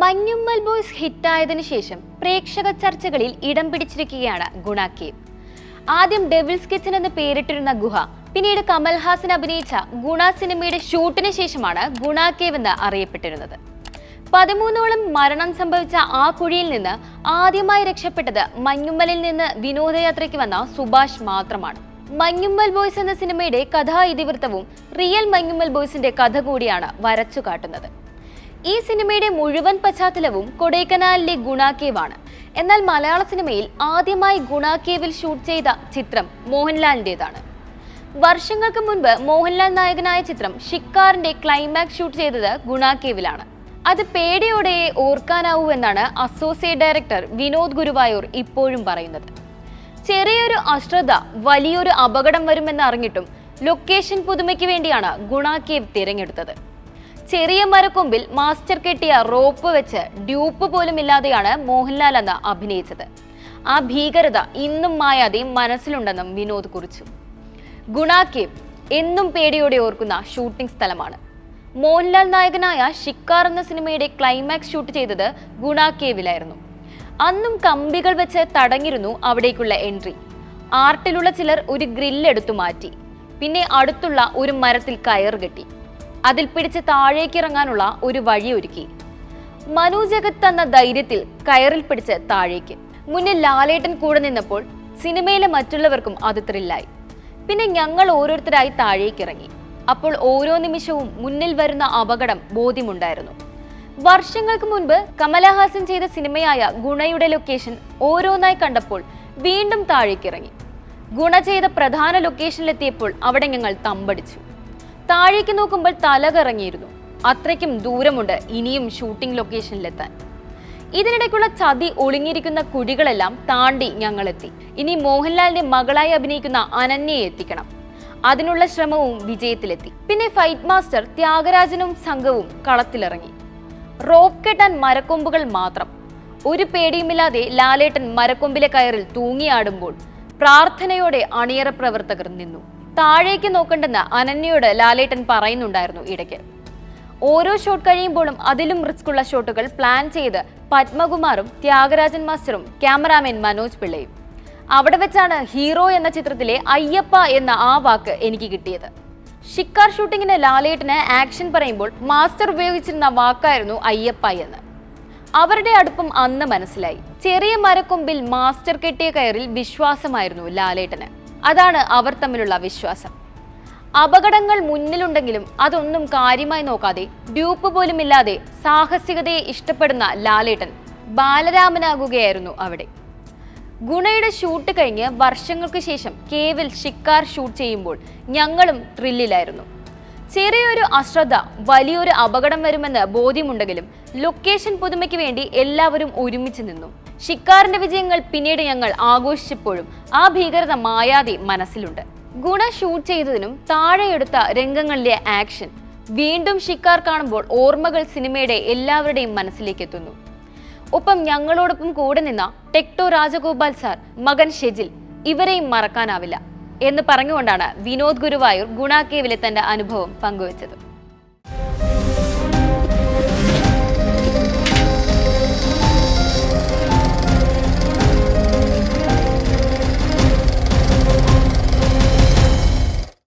Manjummel boys ഹിറ്റായതിനു ശേഷം പ്രേക്ഷക ചർച്ചകളിൽ ഇടം പിടിച്ചിരിക്കുകയാണ് ഗുണ കേവ് ആദ്യം ഡെവിൾസ് കിച്ചൻ എന്ന് പേരിട്ടിരുന്ന ഗുഹ പിന്നീട് കമൽഹാസൻ അഭിനയിച്ച ഗുണ സിനിമയുടെ ഷൂട്ടിന് ശേഷമാണ് ഗുണ കേവ് എന്ന് അറിയപ്പെട്ടിരുന്നത്. പതിമൂന്നോളം മരണം സംഭവിച്ച ആ കുഴിയിൽ നിന്ന് ആദ്യമായി രക്ഷപ്പെട്ടത് മഞ്ഞുമ്മലിൽ നിന്ന് വിനോദയാത്രയ്ക്ക് വന്ന സുഭാഷ് മാത്രമാണ്. മഞ്ഞുമ്മൽ ബോയ്സ് എന്ന സിനിമയുടെ കഥാ ഇതിവൃത്തവും റിയൽ മഞ്ഞുമ്മൽ ബോയ്സിന്റെ കഥ കൂടിയാണ് വരച്ചു കാട്ടുന്നത് ഈ സിനിമയുടെ മുഴുവൻ പശ്ചാത്തലവും കൊടൈക്കനാലിലെ ഗുണാക്കേവാണ് എന്നാൽ മലയാള സിനിമയിൽ ആദ്യമായി ഗുണാക്കേവിൽ ഷൂട്ട് ചെയ്ത ചിത്രം മോഹൻലാലിന്റെതാണ് വർഷങ്ങൾക്ക് മുൻപ് മോഹൻലാൽ നായകനായ ചിത്രം ഷിക്കാറിന്റെ ക്ലൈമാക്സ് ഷൂട്ട് ചെയ്തത് ഗുണാക്കേവിലാണ് അത് പേടിയോടെ ഓർക്കാനാവൂ എന്നാണ് അസോസിയേറ്റ് ഡയറക്ടർ വിനോദ് ഗുരുവായൂർ ഇപ്പോഴും പറയുന്നത്. ചെറിയൊരു അശ്രദ്ധ വലിയൊരു അപകടം വരുമെന്ന് അറിഞ്ഞിട്ടും ലൊക്കേഷൻ പുതുമയ്ക്ക് വേണ്ടിയാണ് ഗുണാക്കേവ് തിരഞ്ഞെടുത്തത്. ചെറിയ മരക്കൊമ്പിൽ മാസ്റ്റർ കെട്ടിയ റോപ്പ് വെച്ച് ഡ്യൂപ്പ് പോലും ഇല്ലാതെയാണ് മോഹൻലാൽ അന്ന് അഭിനയിച്ചത്. ആ ഭീകരത ഇന്നും മായാതെ മനസ്സിലുണ്ടെന്നും വിനോദ് കുറിച്ചു. ഗുണാക്കേവ് എന്നും പേടിയോടെ ഓർക്കുന്ന ഷൂട്ടിംഗ് സ്ഥലമാണ്. മോഹൻലാൽ നായകനായ ഷിക്കാർ എന്ന സിനിമയുടെ ക്ലൈമാക്സ് ഷൂട്ട് ചെയ്തത് ഗുണാക്കേവിലായിരുന്നു അന്നും കമ്പികൾ വെച്ച് തടഞ്ഞിരുന്നു അവിടേക്കുള്ള എൻട്രി ആർട്ടിലുള്ള ചിലർ ഒരു ഗ്രില്ലെടുത്തു മാറ്റി. പിന്നെ അടുത്തുള്ള ഒരു മരത്തിൽ കയർ കെട്ടി. അതിൽ പിടിച്ച് താഴേക്കിറങ്ങാനുള്ള ഒരു വഴി ഒരുക്കി മനു ജഗത്ത് എന്ന ധൈര്യത്തിൽ കയറിൽ പിടിച്ച് താഴേക്ക്. മുന്നിൽ ലാലേട്ടൻ കൂടെ നിന്നപ്പോൾ സിനിമയിലെ മറ്റുള്ളവർക്കും അത് ത്രില്ലായി. പിന്നെ ഞങ്ങൾ ഓരോരുത്തരായി താഴേക്കിറങ്ങി. അപ്പോൾ ഓരോ നിമിഷവും മുന്നിൽ വരുന്ന അപകടം ബോധ്യമുണ്ടായിരുന്നു. വർഷങ്ങൾക്ക് മുൻപ് കമലഹാസൻ ചെയ്ത സിനിമയായ ഗുണയുടെ ലൊക്കേഷൻ ഓരോന്നായി കണ്ടപ്പോൾ വീണ്ടും താഴേക്കിറങ്ങി. ഗുണ ചെയ്ത പ്രധാന ലൊക്കേഷനിലെത്തിയപ്പോൾ അവിടെ ഞങ്ങൾ തമ്പടിച്ചു. താഴേക്ക് നോക്കുമ്പോൾ തലകറങ്ങിയിരുന്നു അത്രയ്ക്കും ദൂരമുണ്ട് ഇനിയും ഷൂട്ടിംഗ് ലൊക്കേഷനിലെത്താൻ. ഇതിനിടയ്ക്കുള്ള ചതി ഒളിഞ്ഞിരിക്കുന്ന കുഴികളെല്ലാം താണ്ടി ഞങ്ങളെത്തി. ഇനി മോഹൻലാലിന്റെ മകളായി അഭിനയിക്കുന്ന അനന്യയെ എത്തിക്കണം. അതിനുള്ള ശ്രമവും വിജയത്തിലെത്തി. പിന്നെ ഫൈറ്റ് മാസ്റ്റർ ത്യാഗരാജനും സംഘവും കളത്തിലിറങ്ങി. റോപ്പ് കെട്ടാൻ മരക്കൊമ്പുകൾ മാത്രം. ഒരു പേടിയുമില്ലാതെ ലാലേട്ടൻ മരക്കൊമ്പിലെ കയറിൽ തൂങ്ങിയാടുമ്പോൾ പ്രാർത്ഥനയോടെ അണിയറ പ്രവർത്തകർ നിന്നു. താഴേക്ക് നോക്കണ്ടെന്ന് അനന്യയോട് ലാലേട്ടൻ പറയുന്നുണ്ടായിരുന്നു ഇടയ്ക്ക്. ഓരോ ഷോട്ട് കഴിയുമ്പോഴും അതിലും റിസ്ക് ഉള്ള ഷോട്ടുകൾ പ്ലാൻ ചെയ്ത് പത്മകുമാറും ത്യാഗരാജൻ മാസ്റ്ററും ക്യാമറാമാൻ മനോജ് പിള്ളയും. അവിടെ വെച്ചാണ് ഹീറോ എന്ന ചിത്രത്തിലെ അയ്യപ്പ എന്ന ആ വാക്ക് എനിക്ക് കിട്ടിയത്. ഷിക്കാർ ഷൂട്ടിങ്ങിന് ലാലേട്ടന് ആക്ഷൻ പറയുമ്പോൾ മാസ്റ്റർ ഉപയോഗിച്ചിരുന്ന വാക്കായിരുന്നു അയ്യപ്പ എന്ന്. അവരുടെ അടുപ്പം അന്ന് മനസ്സിലായി. ചെറിയ മരക്കൊമ്പിൽ മാസ്റ്റർ കെട്ടിയ കയറിൽ വിശ്വാസമായിരുന്നു ലാലേട്ടന്. അതാണ് അവർ തമ്മിലുള്ള വിശ്വാസം. അപകടങ്ങൾ മുന്നിലുണ്ടെങ്കിലും അതൊന്നും കാര്യമായി നോക്കാതെ ഡ്യൂപ്പ് പോലുമില്ലാതെ സാഹസികതയെ ഇഷ്ടപ്പെടുന്ന ലാലേട്ടൻ ബാലരാമനാകുകയായിരുന്നു അവിടെ. ഗുണയുടെ ഷൂട്ട് കഴിഞ്ഞ് വർഷങ്ങൾക്ക് ശേഷം കേവൽ ഷിക്കാർ ഷൂട്ട് ചെയ്യുമ്പോൾ ഞങ്ങളും ത്രില്ലിലായിരുന്നു. ചെറിയൊരു അശ്രദ്ധ വലിയൊരു അപകടം വരുമെന്ന് ബോധ്യമുണ്ടെങ്കിലും ലൊക്കേഷൻ പുതുമയ്ക്ക് വേണ്ടി എല്ലാവരും ഒരുമിച്ച് നിന്നു. ഷിക്കാറിന്റെ വിജയങ്ങൾ പിന്നീട് ഞങ്ങൾ ആഘോഷിച്ചപ്പോഴും ആ ഭീകരത മായാതെ മനസ്സിലുണ്ട്. ഗുണ ഷൂട്ട് ചെയ്തതിനും താഴെയെടുത്ത രംഗങ്ങളിലെ ആക്ഷൻ വീണ്ടും ഷിക്കാർ കാണുമ്പോൾ ഓർമ്മകൾ സിനിമയുടെ എല്ലാവരുടെയും മനസ്സിലേക്ക് എത്തുന്നു. ഒപ്പം ഞങ്ങളോടൊപ്പം കൂടെ നിന്ന ടെക്ടോ രാജഗോപാൽ സാർ മകൻ ഷെജിൽ ഇവരെയും മറക്കാനാവില്ല എന്ന് പറഞ്ഞുകൊണ്ടാണ് വിനോദ് ഗുരുവായൂർ ഗുണാക്കേവിലെ തന്റെ അനുഭവം പങ്കുവച്ചത്.